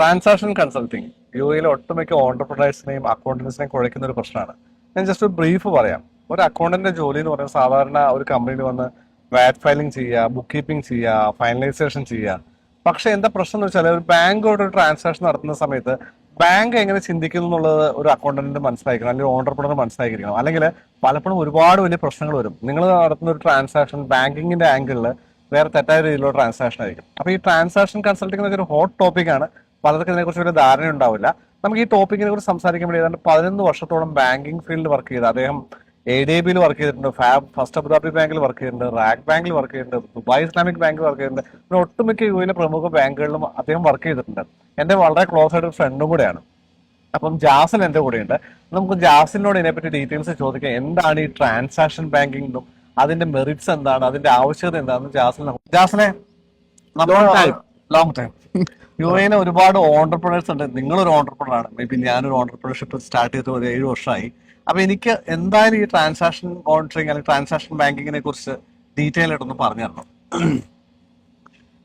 Transaction consulting U എയിലെ ഒട്ടുമിക്ക ഓണ്ടർപ്രണേഴ്സിനെയും അക്കൗണ്ടൻസിനെയും കുഴക്കുന്ന ഒരു പ്രശ്നമാണ്. ഞാൻ ജസ്റ്റ് ഒരു ബ്രീഫ് പറയാം. ഒരു അക്കൗണ്ടന്റിന്റെ ജോലി എന്ന് പറയുന്നത് സാധാരണ ഒരു കമ്പനിയിൽ വന്ന് വാറ്റ് ഫയലിംഗ് ചെയ്യുക ബുക്ക് കീപ്പിംഗ് ചെയ്യുക ഫൈനലൈസേഷൻ ചെയ്യുക. പക്ഷെ എന്താ പ്രശ്നം എന്ന് വെച്ചാൽ ഒരു ബാങ്കോട് ഒരു ട്രാൻസാക്ഷൻ നടത്തുന്ന സമയത്ത് ബാങ്ക് എങ്ങനെ ചിന്തിക്കുന്നു എന്നുള്ളത് ഒരു അക്കൗണ്ടന്റ് മനസ്സിലാക്കണം അല്ലെങ്കിൽ ഓണ്ടർപ്രണർ മനസ്സിലാക്കിയിരിക്കണം അല്ലെങ്കിൽ പലപ്പോഴും ഒരുപാട് വലിയ പ്രശ്നങ്ങൾ വരും. നിങ്ങൾ നടത്തുന്ന ഒരു ട്രാൻസാക്ഷൻ ബാങ്കിങ്ങിന്റെ ആംഗിളിൽ വേറെ തെറ്റായ രീതിയിലുള്ള ട്രാൻസാക്ഷൻ ആയിരിക്കും. അപ്പൊ ഈ ട്രാൻസാക്ഷൻ കൺസൾട്ടിംഗ് എന്നൊക്കെ ഒരു ഹോട്ട് ടോപ്പിക് ആണ്. പലർക്കും ഇതിനെക്കുറിച്ച് വലിയ ധാരണ ഉണ്ടാവില്ല. നമുക്ക് ഈ ടോപ്പിക്കിനെ കുറിച്ച് സംസാരിക്കുമ്പോൾ ഏതാണ്ട് പതിനൊന്ന് വർഷത്തോളം ബാങ്കിങ് ഫീൽഡ് വർക്ക് ചെയ്ത് അദ്ദേഹം എ ഡി ബിയിൽ വർക്ക് ചെയ്തിട്ടുണ്ട് ഫാബ് ഫസ്റ്റ് അബുദാബി ബാങ്കിൽ വർക്ക് ചെയ്തിട്ടുണ്ട് റാക് ബാങ്കിൽ വർക്ക് ചെയ്തിട്ടുണ്ട് ദുബായ് ഇസ്ലാമിക് ബാങ്കിൽ വർക്ക് ചെയ്തിട്ടുണ്ട്. പിന്നെ ഒട്ടുമിക്ക യു എയിലെ പ്രമുഖ ബാങ്കുകളിലും അദ്ദേഹം വർക്ക് ചെയ്തിട്ടുണ്ട്. എന്റെ വളരെ ക്ലോസ് ആയിട്ട് ഫ്രണ്ടും കൂടെയാണ്. അപ്പം ജാസിൻ എന്റെ കൂടെയുണ്ട്. നമുക്ക് ജാസിനോട് ഇതിനെപ്പറ്റി ഡീറ്റെയിൽസ് ചോദിക്കാം. എന്താണ് ഈ ട്രാൻസാക്ഷൻ ബാങ്കിങ് അതിന്റെ മെറിറ്റ്സ് എന്താണ് അതിന്റെ ആവശ്യകത എന്താണെന്ന് ജാസിന് ജാസിനെ ലോങ് ടൈം യു എയിലെ ഒരുപാട് ഓണ്ടർപ്രണേഴ്സ് ഉണ്ട്. നിങ്ങളൊരു ഓണ്ടർപ്രണർ ആണ്. മേ ബി ഞാനൊരു ഓണ്ടർപ്രണർഷിപ്പ് സ്റ്റാർട്ട് ചെയ്തിട്ട് ഒരു ഏഴ് വർഷമായി. അപ്പൊ എനിക്ക് എന്തായാലും ഈ ട്രാൻസാക്ഷൻ മോണിറ്ററിംഗ് അല്ലെങ്കിൽ ട്രാൻസാക്ഷൻ ബാങ്കിങ്ങിനെ കുറിച്ച് ഡീറ്റെയിൽ ആയിട്ടൊന്ന് പറഞ്ഞു തരണം.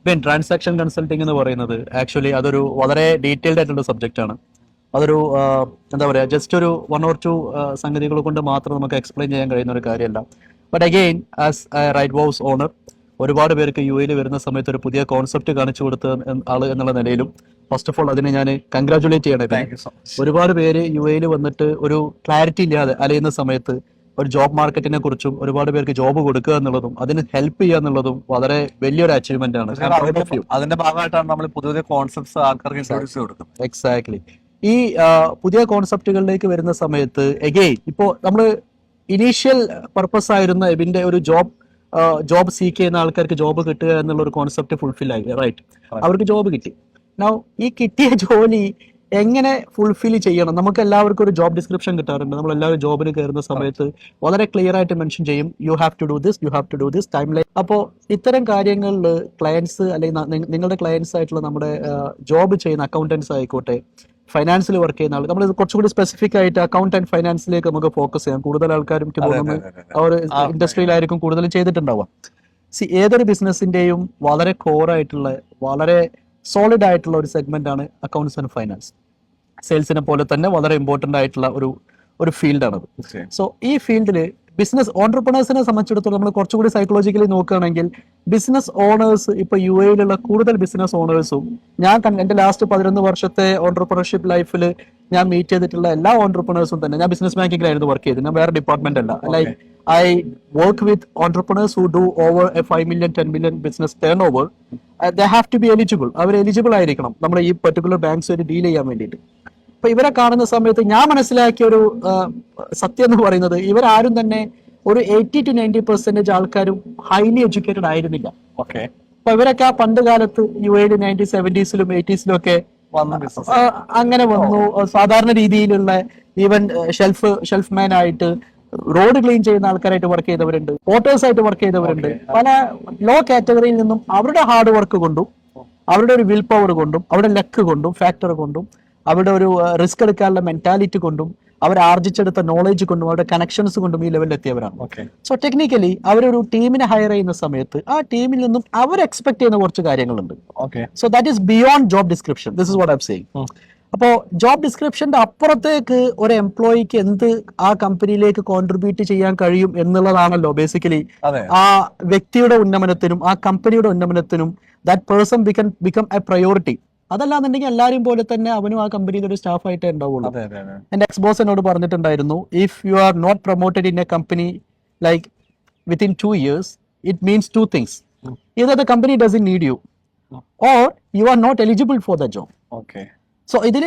ബെൻ ട്രാൻസാക്ഷൻ കൺസൾട്ടിംഗ് എന്ന് പറയുന്നത് ആക്ച്വലി അതൊരു വളരെ ഡീറ്റെയിൽഡ് ആയിട്ടുള്ള സബ്ജക്റ്റ് ആണ്. അതൊരു എന്താ പറയുക ജസ്റ്റ് ഒരു വൺ ഓർ ടു സംഗതികൾ കൊണ്ട് മാത്രം നമുക്ക് എക്സ്പ്ലെയിൻ ചെയ്യാൻ കഴിയുന്ന ഒരു കാര്യമല്ല. But again as right was owner ഒരുപാട് പേർക്ക് യു എയിൽ വരുന്ന സമയത്ത് ഒരു പുതിയ കോൺസെപ്റ്റ് കാണിച്ചു കൊടുത്ത ആൾ എന്നുള്ള നിലയിലും ഫസ്റ്റ് ഓഫ് ഓൾ അതിനെ ഞാൻ കൺഗ്രാചുലേറ്റ് ചെയ്യണേ ഒരുപാട് പേര് യു എയിൽ വന്നിട്ട് ഒരു ക്ലാരിറ്റി ഇല്ലാതെ അലയുന്ന സമയത്ത് ഒരു ജോബ് മാർക്കറ്റിനെ കുറിച്ചും ഒരുപാട് പേർക്ക് ജോബ് കൊടുക്കുക എന്നുള്ളതും അതിന് ഹെൽപ്പ് ചെയ്യുക എന്നുള്ളതും വളരെ വലിയൊരു അച്ചീവ്മെന്റ് ആണ്. അതിന്റെ ഭാഗമായിട്ടാണ് നമ്മൾ പുതിയ പുതിയ കോൺസെപ്റ്റ്സ് ആൾക്കാർക്ക് ഇൻട്രോഡ്യൂസ് കൊടുക്കും എക്സാക്ട്ലി ഈ പുതിയ കോൺസെപ്റ്റുകളിലേക്ക് വരുന്ന സമയത്ത് എഗെയിൻ ഇപ്പോ നമ്മൾ ഇനീഷ്യൽ പർപ്പസ് ആയിരുന്ന ഇതിന്റെ ഒരു ജോബ് ജോബ് സീക്ക് ചെയ്യുന്ന ആൾക്കാർക്ക് ജോബ് കിട്ടുക എന്നുള്ള ഒരു കോൺസെപ്റ്റ് ഫുൾഫിൽ ആയി റൈറ്റ് അവർക്ക് ജോബ് കിട്ടി. നൗ ഈ കിട്ടിയ ജോലി എങ്ങനെ ഫുൾഫിൽ ചെയ്യണം? നമുക്ക് എല്ലാവർക്കും ഒരു ജോബ് ഡിസ്ക്രിപ്ഷൻ കിട്ടാറുണ്ട്. നമ്മൾ എല്ലാവരും ജോബിന് കയറുന്ന സമയത്ത് വളരെ ക്ലിയർ ആയിട്ട് മെൻഷൻ ചെയ്യും you have to do this you have to do this timeline അപ്പോൾ ഇത്തരം കാര്യങ്ങളിൽ ക്ലയൻസ് അല്ലെങ്കിൽ നിങ്ങളുടെ ക്ലയൻസ് ആയിട്ടുള്ള നമ്മുടെ ജോബ് ചെയ്യുന്ന അക്കൗണ്ടൻസ് ആയിക്കോട്ടെ ഫൈനാൻസിൽ വർക്ക് ചെയ്യുന്ന ആൾ നമ്മൾ കുറച്ചുകൂടി സ്പെസിഫിക് ആയിട്ട് അക്കൗണ്ട് ആൻഡ് ഫൈനാൻസിലേക്ക് നമുക്ക് ഫോക്കസ് ചെയ്യാം. കൂടുതൽ ആൾക്കാരും എനിക്ക് അവർ തോന്നുന്നു. ആ ഒരു ഇൻഡസ്ട്രിയിലായിരിക്കും കൂടുതൽ ചെയ്തിട്ടുണ്ടാവുക. സി ഏതൊരു ബിസിനസിന്റെയും വളരെ കോർ ആയിട്ടുള്ള വളരെ സോളിഡ് ആയിട്ടുള്ള ഒരു സെഗ്മെന്റ് ആണ് അക്കൗണ്ട്സ് ആൻഡ് ഫൈനാൻസ് സെയിൽസിനെ പോലെ തന്നെ വളരെ ഇമ്പോർട്ടന്റ് ആയിട്ടുള്ള ഒരു ഒരു ഫീൽഡാണത്. സോ ഈ ഫീൽഡിൽ ബിസിനസ് ഓണ്ടർപ്രണേഴ്സിനെ സംബന്ധിച്ചിടത്തോളം നമ്മൾ കുറച്ചുകൂടി സൈക്കോളജിക്കലി നോക്കുകയാണെങ്കിൽ ബിസിനസ് ഓണേഴ്സ് ഇപ്പൊ യു എയിലുള്ള കൂടുതൽ ബിസിനസ് ഓണേഴ്സും ഞാൻ എന്റെ ലാസ്റ്റ് പതിനൊന്ന് വർഷത്തെ ഓണ്ടർപ്രണർഷിപ്പ് ലൈഫിൽ ഞാൻ മീറ്റ് ചെയ്തിട്ടുള്ള എല്ലാ ഓണ്ടർപ്രണേഴ്സും തന്നെ ഞാൻ ബിസിനസ് ബാങ്കിങ്ങിലായിരുന്നു വർക്ക് ചെയ്തത് ഞാൻ വേറെ ഡിപ്പാർട്ട്മെന്റ് അല്ല. Like I work with entrepreneurs who do over a five million ten million business turnover the have to be eligible our eligible ആയിരിക്കണം. നമ്മൾ ഈ പെർട്ടിക്കുലർ ബാങ്ക്സ് ഡീൽ ചെയ്യാൻ വേണ്ടിയിട്ട്. അപ്പൊ ഇവരെ കാണുന്ന സമയത്ത് ഞാൻ മനസ്സിലാക്കിയ ഒരു സത്യം എന്ന് പറയുന്നത് ഇവരാരും തന്നെ ഒരു എയ്റ്റി ടു നയന്റി പെർസെന്റേജ് ആൾക്കാരും ഹൈലി എഡ്യൂക്കേറ്റഡ് ആയിരുന്നില്ല. ഓക്കെ അപ്പൊ ഇവരൊക്കെ ആ പണ്ട് കാലത്ത് യു എയിൽ നയന്റീൻ സെവന്റീസിലും എയ്റ്റീസിലും ഒക്കെ അങ്ങനെ വന്നു. സാധാരണ രീതിയിലുള്ള ഈവൻ ഷെൽഫ് ഷെൽഫ് മാൻ ആയിട്ട് റോഡ് ക്ലീൻ ചെയ്യുന്ന ആൾക്കാരായിട്ട് വർക്ക് ചെയ്തവരുണ്ട്. പോർട്ടേഴ്സ് ആയിട്ട് വർക്ക് ചെയ്തവരുണ്ട്. പല ലോ കാറ്റഗറിയിൽ നിന്നും അവരുടെ ഹാർഡ് വർക്ക് കൊണ്ടും അവരുടെ ഒരു വിൽ പവർ കൊണ്ടും അവരുടെ ലക്ക് കൊണ്ടും ഫാക്ടർ കൊണ്ടും അവരുടെ ഒരു റിസ്ക് എടുക്കാനുള്ള മെന്റാലിറ്റി കൊണ്ടും അവർ ആർജിച്ചെടുത്ത നോളജ് കൊണ്ടും അവരുടെ കണക്ഷൻസ് കൊണ്ടും ഈ ലെവലിൽ എത്തിയവരാണ്. സോ ടെക്നിക്കലി അവരൊരു ടീമിനെ ഹയർ ചെയ്യുന്ന സമയത്ത് ആ ടീമിൽ നിന്നും അവർ എക്സ്പെക്ട് ചെയ്യുന്ന കുറച്ച് കാര്യങ്ങളുണ്ട്. So that is beyond job description this is what I saying um. അപ്പോൾ ജോബ് ഡിസ്ക്രിപ്ഷന്റെ അപ്പുറത്തേക്ക് ഒരു എംപ്ലോയിക്ക് എന്ത് ആ കമ്പനിയിലേക്ക് കോൺട്രിബ്യൂട്ട് ചെയ്യാൻ കഴിയും എന്നുള്ളതാണല്ലോ ബേസിക്കലി ആ വ്യക്തിയുടെ ഉന്നമനത്തിനും ആ കമ്പനിയുടെ ഉന്നമനത്തിനും that person become become a priority അതല്ലാന്നുണ്ടെങ്കിൽ എല്ലാവരും പോലെ തന്നെ അവനും ആ കമ്പനിയുടെ ഒരു സ്റ്റാഫ് ആയിട്ടേ ഉണ്ടാവുള്ളൂ. എന്റെ എക്സ് ബോസ് എന്നോട് പറഞ്ഞിട്ടുണ്ടായിരുന്നു if you are not promoted in a company like within two years it means two things ഇത് the company doesn't need you ഓർ you are not eligible for the job. Okay so ഇതിൽ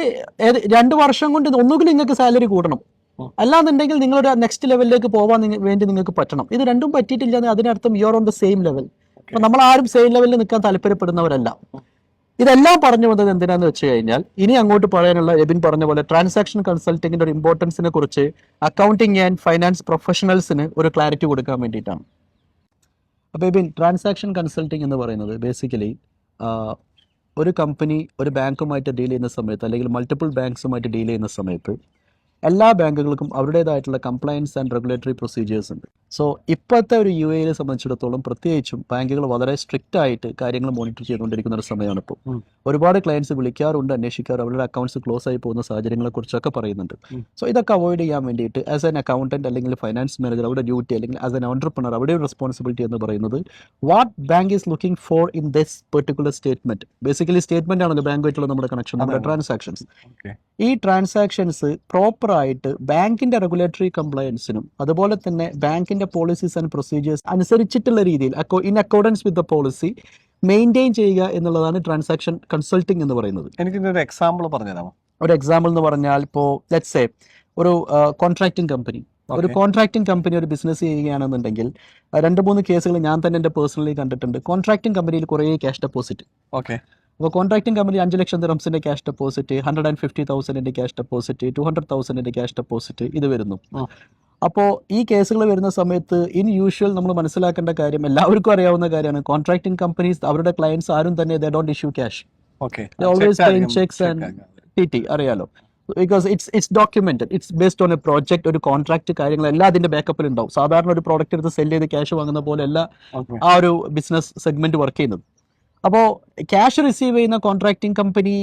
രണ്ട് വർഷം കൊണ്ട് ഒന്നുകിൽ നിങ്ങൾക്ക് സാലറി കൂടണം. അല്ലാന്നുണ്ടെങ്കിൽ നിങ്ങളൊരു നെക്സ്റ്റ് ലെവലിലേക്ക് പോകാൻ വേണ്ടി നിങ്ങൾക്ക് പറ്റണം. ഇത് രണ്ടും പറ്റിയിട്ടില്ല അതിനർത്ഥം you are on the same level നമ്മൾ ആരും സെയിം ലെവലിൽ നിൽക്കാൻ താല്പര്യപ്പെടുന്നവരല്ല. ഇതെല്ലാം പറഞ്ഞു വന്നത് എന്തിനാന്ന് വെച്ച് കഴിഞ്ഞാൽ ഇനി അങ്ങോട്ട് പറയാനുള്ള എബിൻ പറഞ്ഞ പോലെ ട്രാൻസാക്ഷൻ കൺസൾട്ടിങ്ങിന്റെ ഒരു ഇമ്പോർട്ടൻസിനെ കുറിച്ച് അക്കൗണ്ടിങ് ആൻഡ് ഫൈനാൻസ് പ്രൊഫഷണൽസിന് ഒരു ക്ലാരിറ്റി കൊടുക്കാൻ വേണ്ടിയിട്ടാണ്. അപ്പോൾ എബിൻ ട്രാൻസാക്ഷൻ കൺസൾട്ടിങ് എന്ന് പറയുന്നത് ബേസിക്കലി ഒരു കമ്പനി ഒരു ബാങ്കുമായിട്ട് ഡീൽ ചെയ്യുന്ന സമയത്ത് അല്ലെങ്കിൽ മൾട്ടിപ്പിൾ ബാങ്ക്സുമായിട്ട് ഡീൽ ചെയ്യുന്ന സമയത്ത് എല്ലാ ബാങ്കുകൾക്കും അവരുടേതായിട്ടുള്ള കംപ്ലയൻസ് ആൻഡ് റെഗുലേറ്ററി പ്രൊസീജിയേഴ്സ് ഉണ്ട്. സോ ഇപ്പോഴത്തെ ഒരു യു എയിലെ സംബന്ധിച്ചിടത്തോളം പ്രത്യേകിച്ചും ബാങ്കുകൾ വളരെ സ്ട്രിക്റ്റ് ആയിട്ട് കാര്യങ്ങൾ മോണിറ്റർ ചെയ്തുകൊണ്ടിരിക്കുന്ന ഒരു സമയമാണ് ഇപ്പോൾ. ഒരുപാട് ക്ലയൻസ് വിളിക്കാറുണ്ട് അന്വേഷിക്കാറ് അവരുടെ അക്കൗണ്ട്സ് ക്ലോസ് ആയി പോകുന്ന സാഹചര്യങ്ങളെ കുറിച്ചൊക്കെ പറയുന്നുണ്ട്. സോ ഇതൊക്കെ അവോയ്ഡ് ചെയ്യാൻ വേണ്ടിയിട്ട് ആസ് എൻ അക്കൗണ്ടന്റ് അല്ലെങ്കിൽ ഫൈനാൻസ് മാനേജർ അവരുടെ ഡ്യൂട്ടി അല്ലെങ്കിൽ ആസ് എൻ ഓണ്ടർപ്രണർ അവിടെ ഒരു റെസ്പോൺസിബിലിറ്റി എന്ന് പറയുന്നത് what bank is looking for in this particular statement basically statement ആണല്ലോ ബാങ്കുമായിട്ടുള്ള നമ്മുടെ കണക്ഷൻ നമ്മുടെ ട്രാൻസാക്ഷൻസ് ഈ ട്രാൻസാക്ഷൻസ് പ്രോപ്പറായിട്ട് ബാങ്കിന്റെ റെഗുലേറ്ററി കംപ്ലയൻസിനും അതുപോലെ തന്നെ ബാങ്കിന്റെ പോളിസീസ് ആൻഡ് പ്രൊസീജിയേഴ്സ് അനുസരിച്ചിട്ടുള്ള രീതിയിൽ അക്കോ in accordance with the policy maintain ചെയ്യുക എന്നുള്ളതാണ് ട്രാൻസാക്ഷൻ കൺസൾട്ടിംഗ് എന്ന് പറയുന്നത്. എനിക്ക് ഒരു എക്സാമ്പിൾ പറഞ്ഞു തരാമോ ഒരു എക്സാമ്പിൾ എന്ന് പറഞ്ഞാൽ ഇപ്പോൾ ലെറ്റ്സ് സേ ഒരു കോൺട്രാക്ടിങ് കമ്പനി ഒരു കോൺട്രാക്ടിംഗ് കോൺട്രാക്ടിങ് കമ്പനി ഒരു ബിസിനസ് ചെയ്യുകയാണെന്നുണ്ടെങ്കിൽ രണ്ട് മൂന്ന് കേസുകൾ ഞാൻ തന്നെ എന്റെ പേഴ്സണലി കണ്ടിട്ടുണ്ട്. കോൺട്രാക്ടിങ് കമ്പനിയിൽ കുറേ ക്യാഷ് ഡെപ്പോസിറ്റ് ഓക്കെ അപ്പോൾ കോൺട്രാക്ടിങ് കമ്പനി അഞ്ച് ലക്ഷം ദിറംസിന്റെ cash deposit hundred and fifty തൗസൻഡിന്റെ cash deposit two hundred തൗസൻഡിന്റെ ക്യാഷ് ഡെപ്പോസിറ്റ് ഇത് വരുന്നു. അപ്പോൾ ഈ കേസുകൾ വരുന്ന സമയത്ത് ഇൻ യൂഷ്വൽ നമ്മൾ മനസ്സിലാക്കേണ്ട കാര്യം എല്ലാവർക്കും അറിയാവുന്ന കാര്യമാണ്. കോൺട്രാക്ടിങ് കമ്പനീസ് അവരുടെ ക്ലയൻസ് ആരും തന്നെ they don't issue cash always cheques and T T അറിയാലോ. Because it's it's documented it's based on a project ഒരു കോൺട്രാക്ട് കാര്യങ്ങൾ എല്ലാം അതിന്റെ ബാക്കപ്പിൽ ഉണ്ടാവും. സാധാരണ ഒരു പ്രോഡക്റ്റ് എടുത്ത് സെൽ ചെയ്ത് ക്യാഷ് വാങ്ങുന്ന പോലെ അല്ല ആ ഒരു ബിസിനസ് സെഗ്മെന്റ് വർക്ക് ചെയ്യുന്നത്. അപ്പോൾ ക്യാഷ് റിസീവ് ചെയ്യുന്ന contracting company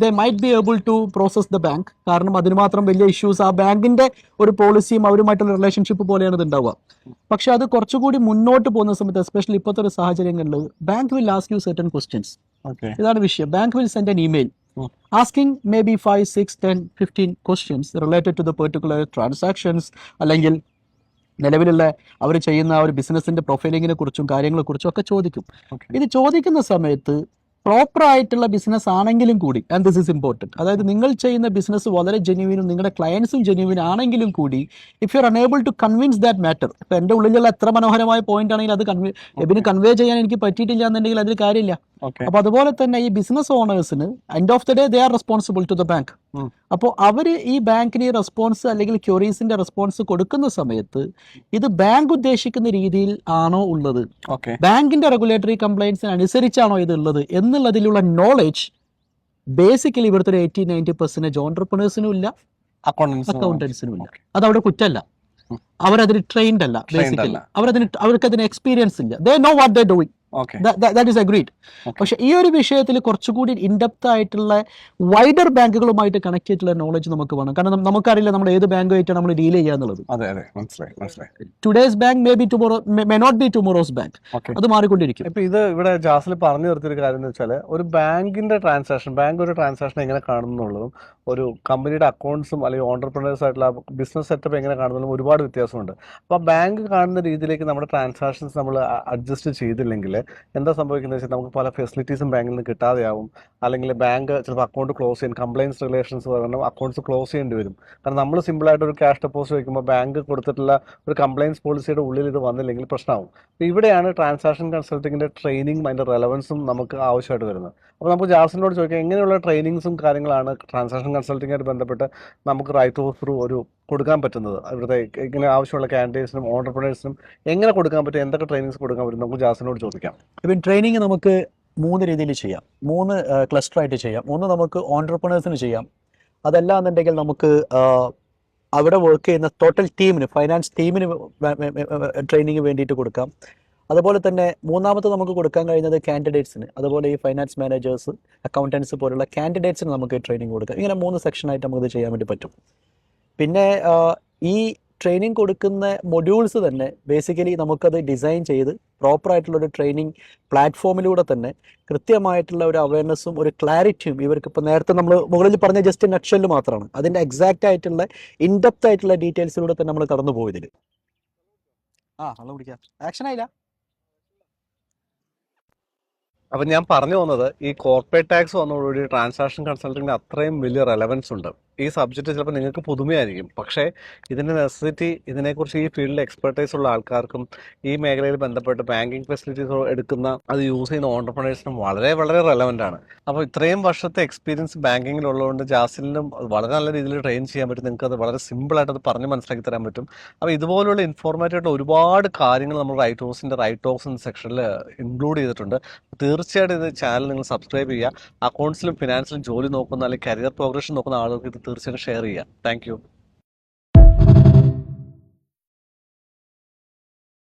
they might be able to process the bank കാരണം അതിന് മാത്രം വലിയ ഇഷ്യൂസ് ആ ബാങ്കിന്റെ ഒരു പോളിസിയും അവരുമായിട്ടുള്ള റിലേഷൻഷിപ്പ് പോലെയാണ് ഇത് ഉണ്ടാവുക. പക്ഷെ അത് കുറച്ചുകൂടി മുന്നോട്ട് പോകുന്ന സമയത്ത് എസ്പെഷ്യലി ഇപ്പോഴത്തെ ഒരു സാഹചര്യങ്ങളിൽ bank will ask you certain questions ഇതാണ് വിഷയം. Bank will send an email. Asking may be five six ten fifteen questions related to the particular transactions അല്ലെങ്കിൽ നിലവിലുള്ള അവർ ചെയ്യുന്ന ആ ഒരു ബിസിനസിന്റെ പ്രൊഫൈലിങ്ങിനെ കുറിച്ചും കാര്യങ്ങളെ കുറിച്ചും ഒക്കെ ചോദിക്കും. ഇത് ചോദിക്കുന്ന സമയത്ത് പ്രോപ്പർ ആയിട്ടുള്ള ബിസിനസ് ആണെങ്കിലും കൂടി ആൻഡ് ദിസ് ഇസ് ഇമ്പോർട്ടന്റ് അതായത് നിങ്ങൾ ചെയ്യുന്ന ബിസിനസ് വളരെ ജെന്യൂവിനും നിങ്ങളുടെ ക്ലയൻസും ജെന്യൂവിൻ ആണെങ്കിലും കൂടി if you are unable to convince that matter ഇപ്പൊ എന്റെ ഉള്ളിലുള്ള എത്ര മനോഹരമായ പോയിന്റ് ആണെങ്കിൽ അത് കൺവേ എബിന് കൺവേ ചെയ്യാൻ എനിക്ക് പറ്റിയിട്ടില്ല എന്നുണ്ടെങ്കിൽ അതിൽ കാര്യമില്ല. അപ്പൊ അതുപോലെ തന്നെ ഈ business ഓണേഴ്സിന് end of the day they are responsible to the bank. അപ്പോൾ അവർ ഈ ബാങ്കിന് ഈ റെസ്പോൺസ് അല്ലെങ്കിൽ ക്യൂറീസിന്റെ റെസ്പോൺസ് കൊടുക്കുന്ന സമയത്ത് ഇത് ബാങ്ക് ഉദ്ദേശിക്കുന്ന രീതിയിൽ ആണോ ഉള്ളത്? ബാങ്കിന്റെ റെഗുലേറ്ററി കംപ്ലൈൻസിന് അനുസരിച്ചാണോ ഇത് ഉള്ളത് എന്നുള്ളതിലുള്ള നോളജ് ബേസിക്കലി ഇവിടുത്തെ ഒരു എയ്റ്റി നയന്റി പെർസെന്റേജ് ഓണ്ടർപ്രണേഴ്സിനും ഇല്ല അക്കൗണ്ടൻസിനും ഇല്ല. അത് അവിടെ കുറ്റല്ല ഉം. അവരതിന് ട്രെയിൻഡ് അല്ല ബേസിക്കലി. അവരതിന് അവർക്ക് അതിന് എക്സ്പീരിയൻസ് ഇല്ല. They know what they doing that is agreed പക്ഷെ ഈ ഒരു വിഷയത്തിൽ കുറച്ചുകൂടി ഇൻഡെപ്ത് ആയിട്ടുള്ള വൈഡർ ബാങ്കുകളുമായിട്ട് കണക്ട് ചെയ്തിട്ടുള്ള നോളജ് നമുക്ക് വേണം. കാരണം നമുക്കറിയില്ല നമ്മൾ ഏത് ബാങ്കുമായിട്ടാണ് നമ്മൾ ഡീൽ മനസ്സിലായി today's bank may be tomorrow may not be tomorrow's bank അത് മാറിക്കൊണ്ടിരിക്കും. ഇപ്പൊ ഇത് ഇവിടെ ജാസിൽ പറഞ്ഞു നിർത്തിയൊരു കാര്യം എന്ന് വെച്ചാൽ ഒരു ബാങ്കിന്റെ ട്രാൻസാക്ഷൻ ബാങ്ക് ഒരു ട്രാൻസാക്ഷൻ എങ്ങനെ കാണുന്നുള്ളതും ഒരു കമ്പനിയുടെ അക്കൗണ്ട്സും അല്ലെങ്കിൽ ഓണ്ടർപ്രണേഴ്സ് ആയിട്ടുള്ള ബിസിനസ് സെറ്റപ്പ് എങ്ങനെ കാണുന്നതും ഒരുപാട് വ്യത്യാസമുണ്ട്. അപ്പോൾ ബാങ്ക് കാണുന്ന രീതിയിലേക്ക് നമ്മുടെ ട്രാൻസാക്ഷൻസ് നമ്മൾ അഡ്ജസ്റ്റ് ചെയ്തില്ലെങ്കിൽ എന്താ സംഭവിക്കുന്നത് വെച്ചാൽ നമുക്ക് പല ഫെസിലിറ്റീസും ബാങ്കിൽ നിന്ന് കിട്ടാതെയാവും. അല്ലെങ്കിൽ ബാങ്ക് ചിലപ്പോൾ അക്കൗണ്ട് ക്ലോസ് ചെയ്യാൻ കംപ്ലയിൻസ് റിലേഷൻസ് കാരണം അക്കൗണ്ട്സ് ക്ലോസ് ചെയ്യേണ്ടി വരും. കാരണം നമ്മൾ സിമ്പിളായിട്ട് ഒരു ക്യാഷ് ഡെപ്പോസിറ്റ് വയ്ക്കുമ്പോൾ ബാങ്ക് കൊടുത്തിട്ടുള്ള ഒരു കംപ്ലയിൻസ് പോളിസിയുടെ ഉള്ളിൽ ഇത് വന്നില്ലെങ്കിൽ പ്രശ്നമാവും. അപ്പോൾ ഇവിടെയാണ് ട്രാൻസാക്ഷൻ കൺസൾട്ടിങ്ങിന്റെ ട്രെയിനിങ്ങും അതിന്റെ റെലവൻസും നമുക്ക് ആവശ്യമായിട്ട് വരുന്നത്. അപ്പോൾ നമുക്ക് ജാസിനോട് ചോദിക്കാം എങ്ങനെയുള്ള ട്രെയിനിങ്സും കാര്യങ്ങളാണ് ട്രാൻസാക്ഷൻ കൺസൾട്ടിങ്ങായിട്ട് ബന്ധപ്പെട്ട് നമുക്ക് റൈറ്റ് ഓഫ് ത്രൂ ഒരു കൊടുക്കാൻ പറ്റുന്നത്. ഇവിടുത്തെ ഇങ്ങനെ ആവശ്യമുള്ള കാൻഡിഡേറ്റ്സിനും ഓണ്ടർപ്രണേഴ്സിനും എങ്ങനെ കൊടുക്കാൻ പറ്റും? എന്തൊക്കെ ട്രെയിനിങ്സ് കൊടുക്കാൻ പറ്റും? നമുക്ക് ജാസിനോട് ചോദിക്കാം. ഇപ്പം ട്രെയിനിങ് നമുക്ക് മൂന്ന് രീതിയിൽ ചെയ്യാം. മൂന്ന് ക്ലസ്റ്റർ ആയിട്ട് ചെയ്യാം. ഒന്ന് നമുക്ക് ഓണ്ടർപ്രണേഴ്സിന് ചെയ്യാം. അതല്ല എന്നുണ്ടെങ്കിൽ നമുക്ക് അവിടെ വർക്ക് ചെയ്യുന്ന ടോട്ടൽ ടീമിന് ഫൈനാൻസ് ടീമിന് ട്രെയിനിങ് വേണ്ടിയിട്ട് കൊടുക്കാം. അതുപോലെ തന്നെ മൂന്നാമത്തെ നമുക്ക് കൊടുക്കാൻ കഴിയുന്നത് കാൻഡിഡേറ്റ്സിന് അതുപോലെ ഈ ഫൈനാൻസ് മാനേജേഴ്സ് അക്കൗണ്ടൻസ് പോലുള്ള കാൻഡിഡേറ്റ്സിന് നമുക്ക് ട്രെയിനിങ് കൊടുക്കാം. ഇങ്ങനെ മൂന്ന് സെക്ഷനായിട്ട് നമുക്കിത് ചെയ്യാൻ വേണ്ടി പറ്റും. പിന്നെ ഈ ട്രെയിനിങ് കൊടുക്കുന്ന മൊഡ്യൂൾസ് തന്നെ ബേസിക്കലി നമുക്കത് ഡിസൈൻ ചെയ്ത് പ്രോപ്പർ ആയിട്ടുള്ള ഒരു ട്രെയിനിങ് പ്ലാറ്റ്ഫോമിലൂടെ തന്നെ കൃത്യമായിട്ടുള്ള ഒരു അവയർനെസ്സും ഒരു ക്ലാരിറ്റിയും ഇവർക്ക് ഇപ്പോൾ നേരത്തെ നമ്മൾ മുകളിൽ പറഞ്ഞ ജസ്റ്റ് നക്ഷൽ മാത്രമാണ്. അതിന്റെ എക്സാക്റ്റ് ആയിട്ടുള്ള ഇൻഡെപ്ത് ആയിട്ടുള്ള ഡീറ്റെയിൽസിലൂടെ തന്നെ നമ്മൾ കടന്നു പോയതിൽ ആ ആക്ഷൻ ആയില്ല? അപ്പം ഞാൻ പറഞ്ഞു വന്നത് ഈ കോർപ്പറേറ്റ് ടാക്സ് വന്നതോടുകൂടി ട്രാൻസാക്ഷൻ കൺസൾട്ടിങ്ങിന് അത്രയും വലിയ റെലവൻസ് ഉണ്ട്. ഈ സബ്ജക്റ്റ് ചിലപ്പോൾ നിങ്ങൾക്ക് പുതുമയായിരിക്കും. പക്ഷേ ഇതിന്റെ നെസസിറ്റി ഇതിനെക്കുറിച്ച് ഈ ഫീൽഡിൽ എക്സ്പെർട്ടൈസ് ഉള്ള ആൾക്കാർക്കും ഈ മേഖലയിൽ ബന്ധപ്പെട്ട് ബാങ്കിങ് ഫെസിലിറ്റീസ് എടുക്കുന്ന അത് യൂസ് ചെയ്യുന്ന ഓണ്ടർപ്രണേഴ്സിനും വളരെ വളരെ റെലവന്റ് ആണ്. അപ്പോൾ ഇത്രയും വർഷത്തെ എക്സ്പീരിയൻസ് ബാങ്കിങ്ങിലുള്ളതുകൊണ്ട് ജാസിലിനും വളരെ നല്ല രീതിയിൽ ട്രെയിൻ ചെയ്യാൻ പറ്റും. നിങ്ങൾക്ക് അത് വളരെ സിമ്പിളായിട്ട് അത് പറഞ്ഞ് മനസ്സിലാക്കി തരാൻ പറ്റും. അപ്പോൾ ഇതുപോലുള്ള ഇൻഫോർമേറ്റീവ് ഒരുപാട് കാര്യങ്ങൾ നമ്മൾ റൈറ്റ് ഹോസിന്റെ റൈറ്റ് ഹോസ് സെക്ഷനിൽ ഇൻക്ലൂഡ് ചെയ്തിട്ടുണ്ട്. തീർച്ചയായിട്ടും ഇത് ചാനൽ നിങ്ങൾ സബ്സ്ക്രൈബ് ചെയ്യുക. അക്കൗണ്ട്സിലും ഫിനാൻസിലും ജോലി നോക്കുന്ന അല്ലെങ്കിൽ കരിയർ പ്രോഗ്രഷൻ നോക്കുന്ന ആളുകൾക്ക് ഇത് തീർച്ചയായിട്ടും ഷെയർ ചെയ്യുക താങ്ക്